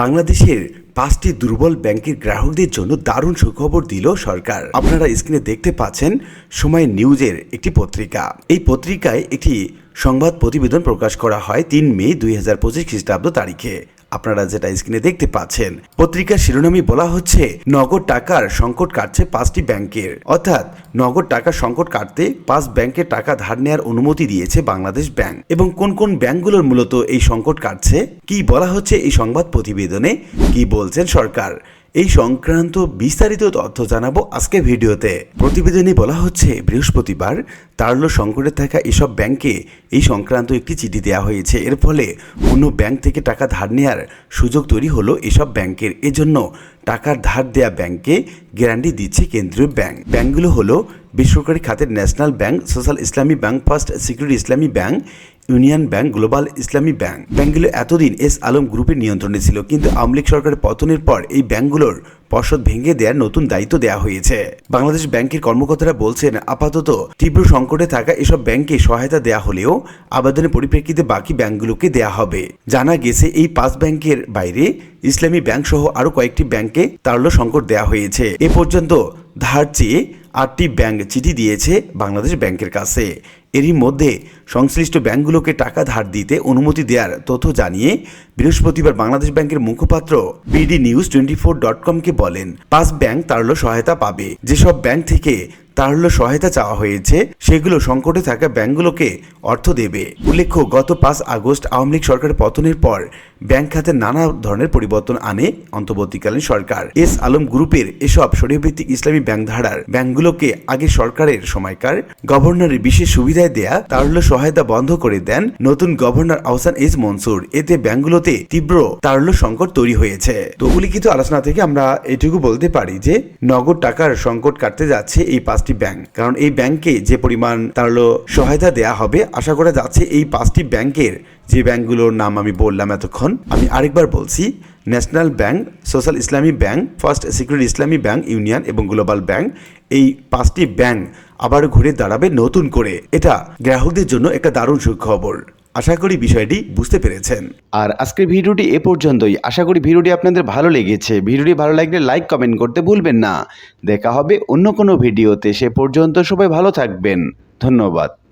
বাংলাদেশের পাঁচটি দুর্বল ব্যাংকের গ্রাহকদের জন্য দারুণ সুখবর দিল সরকার। আপনারা স্ক্রিনে দেখতে পাচ্ছেন সময় নিউজের একটি পত্রিকা। এই পত্রিকায় একটি সংবাদ প্রতিবেদন প্রকাশ করা হয় তিন মে দুই হাজার পঁচিশ খ্রিস্টাব্দ তারিখে। আপনারা যেটা স্ক্রিনে দেখতে পাচ্ছেন, পত্রিকার শিরোনামে বলা হচ্ছে, নগদ টাকার সংকট কাটছে পাঁচটি ব্যাংকের। অর্থাৎ, নগদ টাকার সংকট কাটতে পাঁচ ব্যাংকে টাকা ধার নেওয়ার অনুমতি দিয়েছে বাংলাদেশ ব্যাংক। এবং কোন কোন ব্যাংকগুলোর মূলত এই সংকট কাটছে? কি বলা হচ্ছে এই সংবাদ প্রতিবেদনে? কি বলছেন সরকার? এই সংক্রান্ত বিস্তারিত তথ্য জানাব আজকে ভিডিওতে। প্রতিবেদনে বলা হচ্ছে, বৃহস্পতিবার তারল সংকটে থাকা এসব ব্যাংকে এই সংক্রান্ত একটি চিঠি দেওয়া হয়েছে। এর ফলে অন্য ব্যাংক থেকে টাকা ধার নেওয়ার সুযোগ তৈরি হলো এসব ব্যাংকের। এজন্য টাকার ধার দেয়া ব্যাংকে গ্যারান্টি দিচ্ছে কেন্দ্রীয় ব্যাংক। ব্যাংকগুলো হলো বেসরকারি খাতের national bank, social Islami bank, first security Islami bank, union bank, global Islami bank. ব্যাংকগুলো এতদিন এস আলম গ্রুপের নিয়ন্ত্রণে ছিল, কিন্তু আওয়ামী লীগ সরকারের পতনের পর এই ব্যাংকগুলোর পর্ষদ ভেঙে দেওয়ার নতুন দায়িত্ব দেওয়া হয়েছে। বাংলাদেশ ব্যাংকের কর্মকর্তারা বলছেন, আপাতত তীব্র সংকটে থাকা এসব ব্যাংকে সহায়তা দেওয়া হলেও আবেদনের পরিপ্রেক্ষিতে বাকি ব্যাংকগুলোকে দেওয়া হবে। জানা গেছে, এই পাঁচ ব্যাংকের বাইরে ইসলামী ব্যাংক সহ আরও কয়েকটি ব্যাংকে তারল্য সংকট দেওয়া হয়েছে। এ পর্যন্ত ধার চেয়ে আটটি ব্যাংক চিঠি দিয়েছে বাংলাদেশ ব্যাংকের কাছে। এরই মধ্যে সংশ্লিষ্ট ব্যাংকগুলোকে টাকা ধার দিতে অনুমতি দেওয়ার তথ্য জানিয়ে বৃহস্পতিবার বাংলাদেশ ব্যাংকের মুখপাত্র BD news twenty four dot কমকে বলেন, পাঁচ ব্যাংক তারল্য সহায়তা পাবে। যেসব ব্যাংক থেকে তারল্য সহায়তা চাওয়া হয়েছে, সেগুলো সংকটে থাকা ব্যাংকগুলোকে অর্থ দেবে। উল্লেখ্য, গত পাঁচ আগস্ট আওয়ামী লীগ সরকারের পতনের পর ব্যাংক খাতে নানা ধরনের পরিবর্তন আনে অন্তর্বর্তীকালীন সরকার। এস আলম গ্রুপের এসব শরীয়ভিত্তিক ইসলামী ব্যাংক ধারার ব্যাংকগুলোকে আগে সরকারের সময়কার গভর্নরের বিশেষ সুবিধায় দেয়া তারল্য সহায়তা বন্ধ করে দেন নতুন গভর্নর আহসান এস মনসুর। এতে ব্যাংকগুলোতে তীব্র তারল্য সংকট তৈরি হয়েছে। তো উল্লিখিত আলোচনা থেকে আমরা এটুকু বলতে পারি যে, নগদ টাকার সংকট কাটতে যাচ্ছে এই পাঁচটি ব্যাংক। কারণ এই ব্যাংকে যে পরিমাণ তারল্য সহায়তা দেয়া হবে, আশা করা যাচ্ছে এই পাঁচটি ব্যাংকের যে ব্যাংকগুলোর নাম আমি বললাম এতক্ষণ, আমি আরেকবার বলছি national bank, social Islami bank, first security Islami bank, union এবং গ্লোবাল ব্যাংক এই পাঁচটি ব্যাংক আবার ঘুরে দাঁড়াবে নতুন করে। এটা গ্রাহকদের জন্য একটা দারুণ সুখবর। আশা করি বিষয়টি বুঝতে পেরেছেন। আর আজকের ভিডিওটি এ পর্যন্তই। আশা করি ভিডিওটি আপনাদের ভালো লেগেছে। ভিডিওটি ভালো লাগলে লাইক, কমেন্ট করতে ভুলবেন না। দেখা হবে অন্য কোনো ভিডিওতে। সে পর্যন্ত সবাই ভালো থাকবেন। ধন্যবাদ।